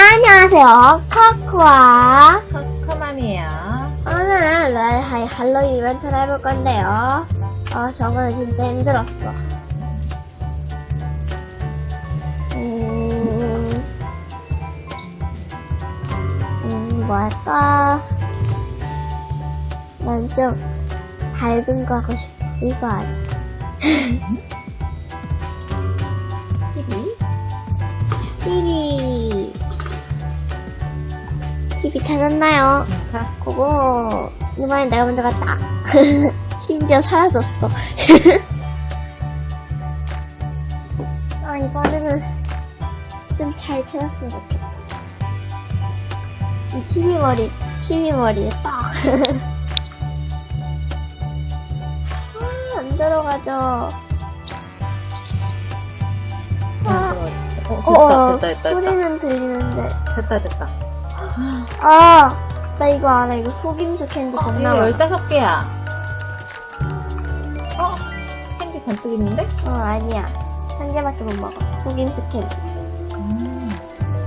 안녕하세요. 커크와 커만이에요. 오늘은 레하이 할로윈 이벤트를 해볼 건데요. 어, 저번에 진짜 힘들었어. 음, 음, 뭐 할까? 난 좀 밝은 거 하고 싶어. 이거 아니야. TV? TV. 찾았나요? 자, 그거 이번에 내가 먼저 갔다. 심지어 사라졌어. 아 이번에는 좀 잘 찾았으면 좋겠다. 이 TV 머리, TV 머리에 딱. 아, 안 들어가죠. 아, 어, 어, 어, 됐다, 됐다, 됐다, 됐다. 소리는 들리는데. 됐다, 됐다. 아, 나 이거 알아. 이거 속임수 캔디 어, 겁나 이거 많아. 15개야. 어? 캔디 잔뜩 있는데? 어, 아니야. 한 개밖에 못 먹어. 속임수 캔디. 음.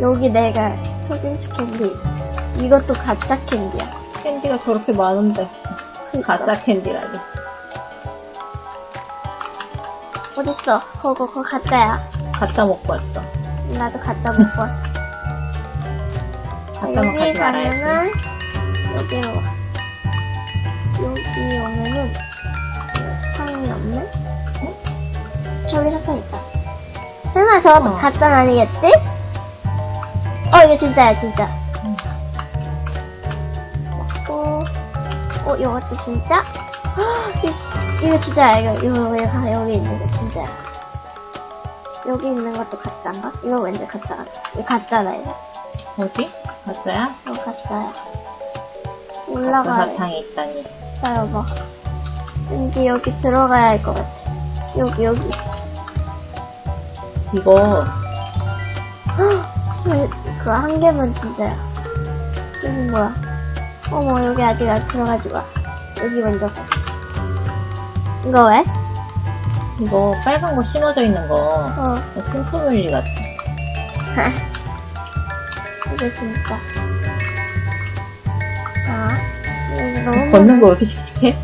여기 내가 속임수 캔디. 이것도 가짜 캔디야. 캔디가 저렇게 많은데. 가짜 캔디라니. 어딨어? 그거, 그거 가짜야. 가짜 먹고 왔어. 나도 가짜 못 봤어. 가짜만 여기 가지 가면은, 말아야지. 여기로 와. 여기 오면은, 사탕이 없네? 어? 저기 사탕 있다. 설마 저거 어. 가짜 아니겠지? 어, 이거 진짜야, 진짜. 음. 먹고, 어, 이것도 진짜? 헉, 이, 이거 진짜야, 이거, 이거, 이거, 여기 있는 거 진짜야. 여기 있는 것도 가짜인가? 이거 왠지 가짜 같아. 이거 가짜다, 이거. 어디? 이거 가짜야. 가짜 올라가야 사탕이 있다니. 기다려봐. 왠지 여기 들어가야 할 것 같아. 여기, 여기. 이거, 그한 개만 진짜야. 여기 뭐야? 어머, 여기 아직 안 들어가지 마. 여기 먼저 가. 이거 왜? 이거 빨간 거 심어져 있는 거. 어, 콩크물리 같아. 진짜. 자, 여기 너무 걷는 거 왜 이렇게 씩씩해?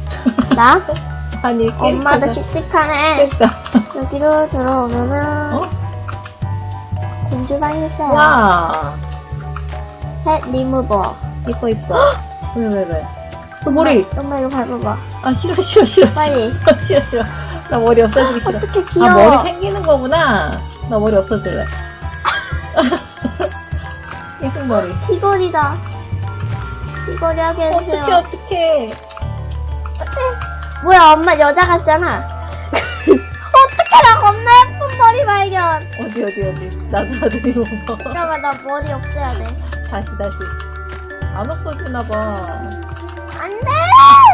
나? 아니, 엄마도 깨끗하다. 씩씩하네. 됐어. 여기로 들어오면은, 어? 공주방이 있어요. 와, 펫 리무버. 이뻐, 이뻐. 왜, 왜, 왜? 또 머리! 엄마 이거 밟아봐. 아, 싫어, 싫어, 싫어. 빨리. 싫어, 싫어. 나 머리 없어지기 싫어. 어떻게 아, 귀여워. 머리 생기는 거구나. 나 머리 없어질래. 예쁜 머리. 귀걸이다. 귀걸이 하게 해주세요. 어떡해, 어떡해. 뭐야, 엄마 여자 같잖아. 어떡해, 나 겁나 예쁜 머리 발견. 어디, 어디, 어디. 나도, 이거 봐. 잠깐만, 나 머리 없애야 돼. 다시, 다시. 안 없어지나 봐. 안 돼!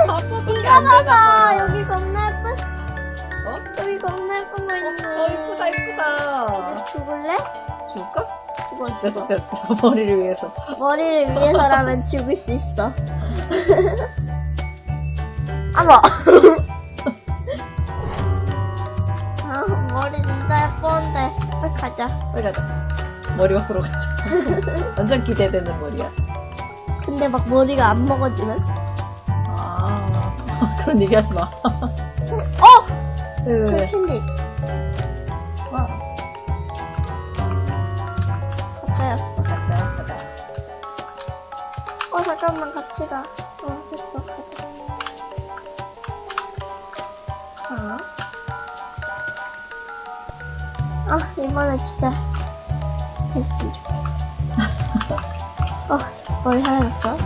바보밖에 이거 안 봐봐. 되나 봐. 여기 겁나 예쁜, 어? 여기 겁나 예쁜 거 있네. 어, 이쁘다, 이쁘다. 죽을래? 줄까? 죽어, 진짜, 죽어. 진짜. 머리를 위해서. 머리를 위해서라면 죽을 수 있어. 어머. 아, 머리 진짜 예쁜데. 빨리 가자. 빨리 가자. 머리 밖으로 가자. 완전 기대되는 머리야. 근데 막 머리가 안 먹어지는? 아, 그런 얘기 하지 마. 어! 왜, 왜, 저 왜. 캔디. 잠깐만, 같이 가. 어, 됐어, 가자. 자. 아, 이번에 진짜 됐으면 좋겠다. 어, 머리 사라졌어?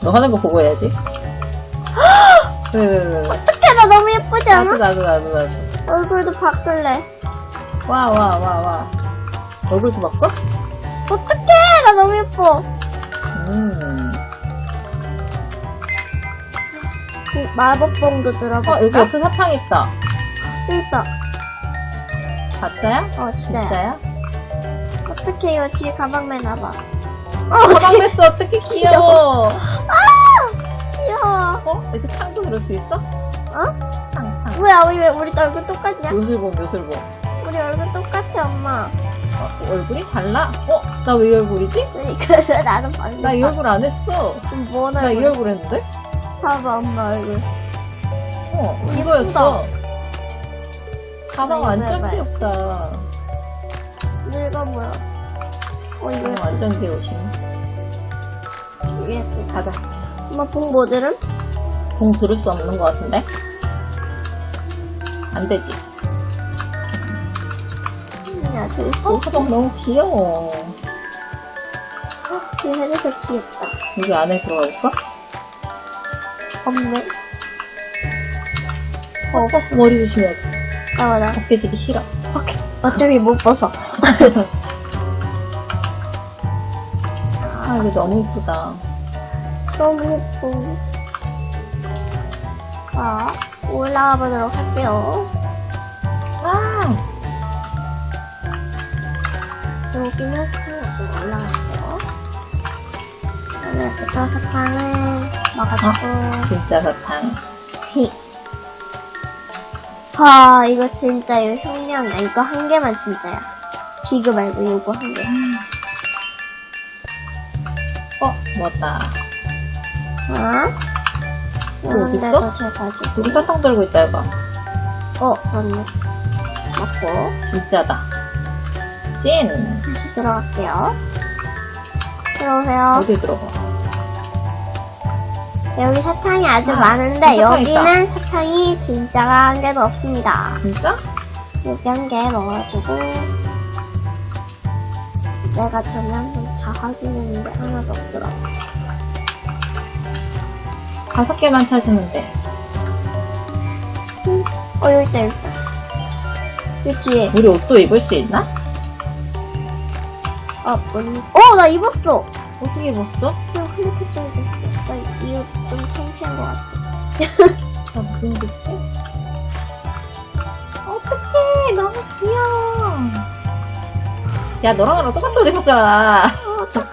너 하는 거 보고 해야지. 왜, 왜, 왜, 왜. 어떡해, 나 너무 예쁘지 나도, 않아? 나도, 나도, 나도. 얼굴도 바꿀래. 와, 와, 와, 와. 얼굴도 바꿔? 어떡해, 나 너무 예뻐. 마법봉도 들어볼까? 어, 여기 옆에 사탕 있다. 있어. 가짜야? 어, 진짜야. 진짜야? 어떡해, 이거 뒤에 가방 매놔봐. 어, 가방 냈어. 어떻게 귀여워. 아! 귀여워. 어? 이렇게 창도 들을 수 있어? 어? 창, 창. 뭐야, 우리 왜 우리 얼굴 똑같냐? 요술봉, 요술봉. 우리 얼굴 똑같아, 엄마. 어, 얼굴이 달라? 어? 나 왜 이 얼굴이지? 그래서 나도 방금 나 이 얼굴 안 했어. 뭐나이 얼굴 얼굴 했는데? 봐봐 엄마 얼굴 어. 이거였어. 가방 나 이거 완전. 귀엽다. 늙어 보여 어 이거 가방 완전 귀여우시네. 예쁘다 가자. 엄마 본 모델은? 공 들을 수 없는 것 같은데? 안 되지. 야 들수 어, 있어 가방 너무 귀여워. 이 헤드셋 귀엽다 여기 안에 들어가 있어? 없네 어, 머리 조심해. 나와 나 벗겨지기 싫어. 어차피 못 벗어 아, 이거 너무 이쁘다. 너무 예뻐 자 올라가 보도록 할게요 와! 여기는 스타일로 올라갔 여기부터 사탕을 먹어주고 진짜 사탕. 와 이거 진짜 이거 혁명이야 이거 한 개만 진짜야 비교 말고 이거 한개 어, 뭐다. 어? 어디 이런 있어? 데도 제가 우리 사탕 들고 있다, 이거. 어 그렇네 먹고 진짜다. 찐! 다시 들어갈게요 들어오세요 어디 들어가? 여기 사탕이 아주 아, 많은데 사탕 여기는 사탕이 진짜가 한 개도 없습니다 진짜? 여기 한 개 넣어주고 내가 전에 한번 다 확인했는데 하나도 없더라 다섯 개만 찾으면 돼. 어 여기 있다 여기 있다 그 뒤에 우리 옷도 입을 수 있나? 아 뭔... 어 나 입었어 어떻게 입었어? 그냥 클리프 입었어 나 이거 좀 창피한 것 같아 나 무슨 짓지? 어떡해, 너무 귀여워. 야, 너랑 나랑 똑같은 옷 입었잖아. 어, 어떡해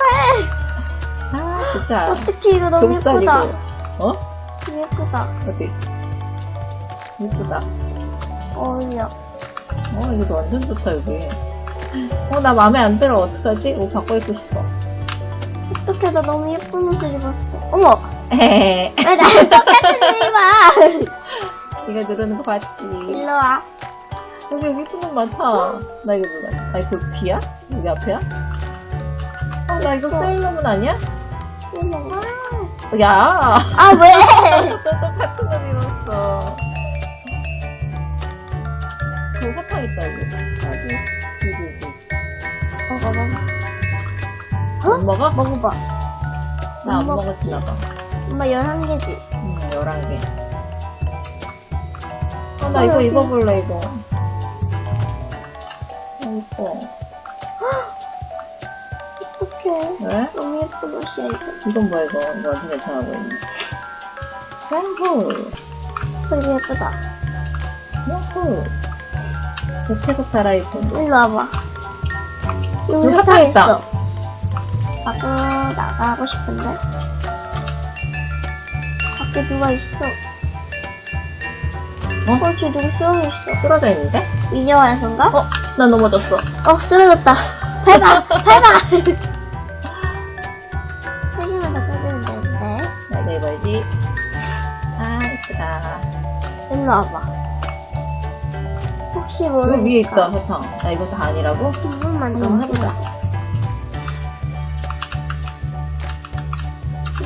아, 진짜. 어떡해 이거 너무. 예쁘다 어? 되게 예쁘다 어디? 예쁘다. 어울려 어, 이거 완전 좋다, 여기. 어, 나 마음에 안 들어. 어떡하지? 옷 바꿔 입고 싶어. 어떡해 나 너무 예쁜 옷을 입었어 어머 에헤. 왜 나랑 똑같은 옷 입어 이거 누르는 거 봤지? 일로 와 여기, 여기 예쁜 옷 많다. 나 이거 뭐야? 아, 이거 뒤야? 여기 앞에야? 어, 나 이거 세일러문 아니야? 어머. 야! 아 왜? 또 똑같은 옷 입었어. 저기 사탕 있다, 여기. 어디? 먹어 먹어 못 먹어? 먹어봐 나안못 먹었지, 나봐. 엄마 11개지 응, 11개. 어, 나 이거 입어볼래, 이거. 어, 이뻐. 어떡해 왜? 너무 예쁜 옷이야 이거 이건 뭐야, 이거. 이거 완전 괜찮아 보이네. 야호! 되게 예쁘다 야호! 옆에서 갈아입고. 일로 와봐 여기 사탕. 있어 밖으로 나가고 싶은데 밖에 누가 있어 어? 어 뒤에 누구 쓰러졌어 쓰러져 있는데? 미녀와서인가? 어? 나 넘어졌어. 어, 쓰러졌다. 밟아! 밟아! 세 개만 더 짜주면 되는데. 나 이거 입어야지. 아, 이쁘다. 일로 와봐. 혹시 여기 모르니까. 위에 있다, 사탕. 아, 이거 다 아니라고? 한 번만 더 한번 해보자.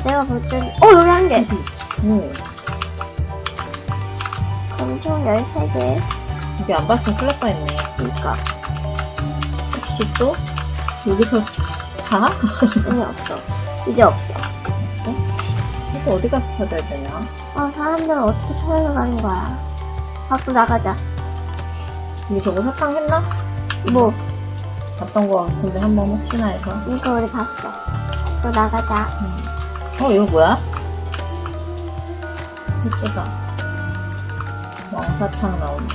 내가 볼 때는, 어, 여기 한 개. 응. 그럼 총 13개. 이게 안 봤으면 큰일 날 뻔했네. 그니까. 혹시 또? 여기서 자? 이제 없어. 이제 없어. 이거 어디 가서 찾아야 되냐? 아, 사람들은 어떻게 찾아가는 거야. 밖으로 나가자. 이게 저거 사탕 했나? 뭐, 봤던 거 같은데 한번 혹시나 해서. 이거 우리 봤어. 밖으로 나가자. 음. 어, 이거 뭐야? 예쁘다. 왕사탕 나오네.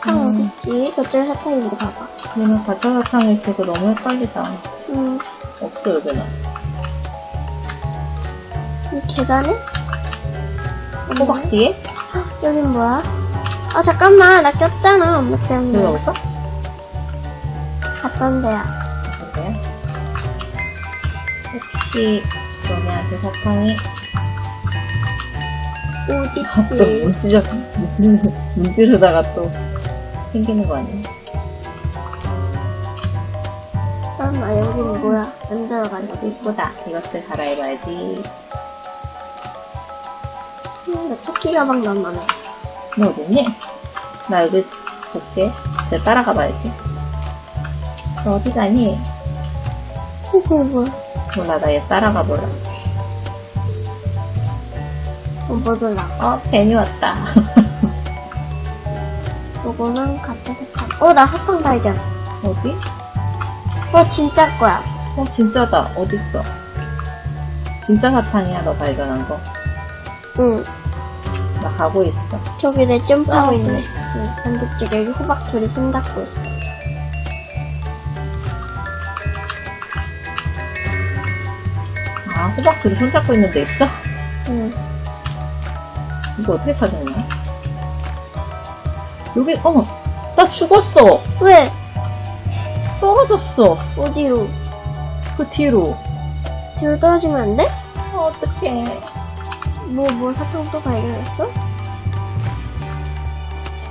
사탕 음. 어딨지? 저쪽에 사탕 있는지 봐봐. 얘는 가짜 사탕이 있어서 너무 헷갈리다. 음, 없어, 여기는. 이 계단에? 호박 뒤에? 여긴 뭐야? 아 잠깐만 나 꼈잖아 엄마 여기 때문에 없어? 갔던 데야. 그래요? 혹시 너네한테 사탕이 또 어딨지? 문지르, 문지르, 문지르다가 또 생기는 거 아니야? 잠깐만, 여기는 뭐야? 안 들어가네. 이쁘다. 이것들 갈아입어야지. 음, 나 토끼 가방 너무하네. 너 어딨니? 나 여기 볼게. 내가 따라가 봐야지. 너 어디 가니? 뭐야? 몰라, 나 얘 따라가 보라. 어, 못 올라. 어, 괜히 왔다. 요거는 가짜 사탕. 어, 나 사탕 발견. 어디? 어, 진짜 거야. 어, 진짜다. 어딨어? 진짜 사탕이야, 너 발견한 거. 응. 나 가고 있어. 저기 내 점프하고 어, 있네. 응, 반대 쪽에 여기 호박돌이 손 닦고 있어. 아, 호박 둘이 손잡고 있는 데 있어? 응. 이거 어떻게 찾았냐? 여기, 어머, 나 죽었어! 왜? 떨어졌어! 어디로? 그 뒤로. 뒤로 떨어지면 안 돼? 어, 어떡해. 뭐, 뭐 사탕 또 발견했어?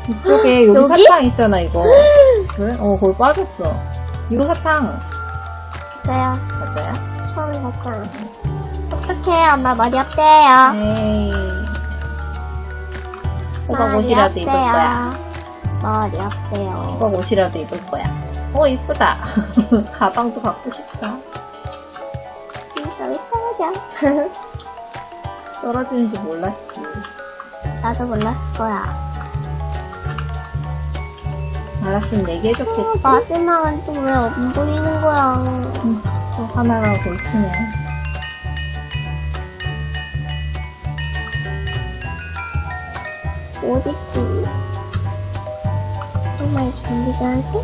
이쪽에 여기, 여기? 사탕 있잖아, 이거. 왜? 어, 거기 빠졌어. 이거 사탕. 그래요. 맞아요? 처음 봤잖아. 어떡해, 엄마 머리 없대요. 에이. 호박 옷이라도 입을. 거야. 머리 없대요. 호박 옷이라도 입을 거야. 어, 이쁘다. 가방도 갖고 싶다. 진짜 왜 떨어져? 떨어지는지 몰랐지. 나도 몰랐을 거야. 알았으면 얘기해줬겠지. 어, 마지막은 또 왜 안 보이는 거야? 음, 또 하나가 골치네. 어딨지? 정말 준비자한테?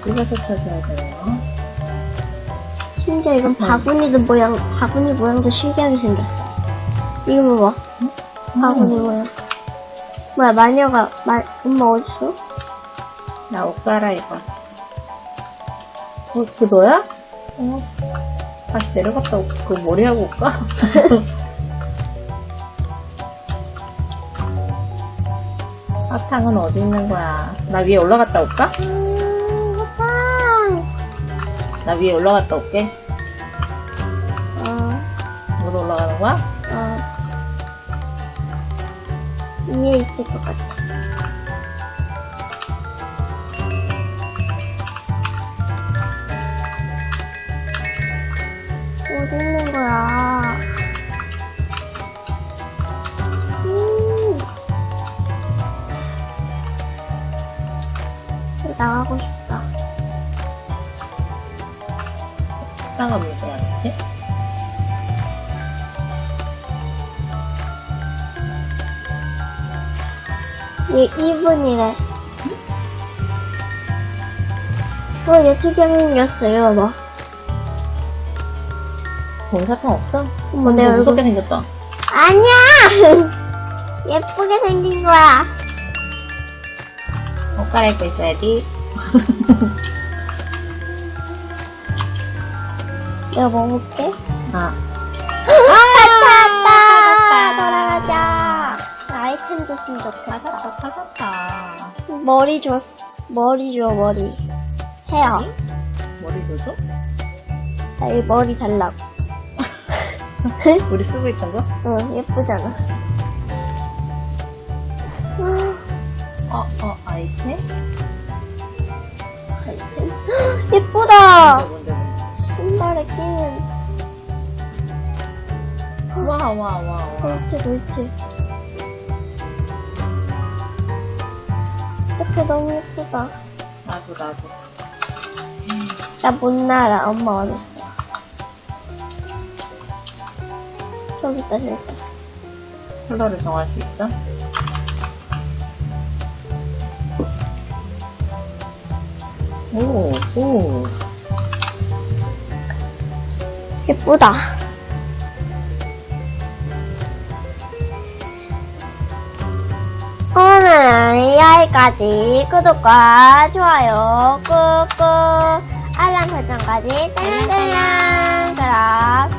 어디 가서 찾아야 되나? 심지어 이건 바구니도 모양, 바구니 모양도 신기하게 생겼어. 이거 뭐 바구니 모양. 뭐야, 마녀가, 마, 엄마 어딨어? 나 옷 갈아입어. 어, 그 너야? 어. 다시 내려갔다 올까? 그 머리하고 올까? 사탕은 어디 있는 거야? 나 위에 올라갔다 올까? 나 위에 올라갔다 올게. 어, 못 올라가는 거야? 어. 위에 있을 것 같아. 어디 있는 거야? 음. 나가고 싶 다. 사탕은 왜 않지? 얘 2분이래. 어, 얘. 이거 봐. 거기 사탕 없어? 어머, 내너 얼굴. 무섭게 생겼다. 아니야! 예쁘게 생긴 거야. 옷 갈아입고 있어야지. 내가 먹어볼게. 아, 찾았다! 돌아가자. 아이템 줬으면 좋겠다. 찾았다, 찾았다. 머리 줬, 머리 줘, 머리. 헤어. 머리 줘줘? 나이 머리 달라고. 우리 쓰고 있던 거? 응, 예쁘잖아. 어, 어, 아이템? 아이템. 예쁘다! 와, 와, 와, 와. 볼트, 볼트. 이렇게 너무 예쁘다. 나도, 나도. 나 못 날아. 엄마 어딨어? 저기 있다, 저기 있다. 컬러를 정할 수 있어? 오, 오. 예쁘다. 오늘 이하이까지. 구독과 좋아요 꾹꾹. 알람 설정까지. 딸랑딸랑 그럼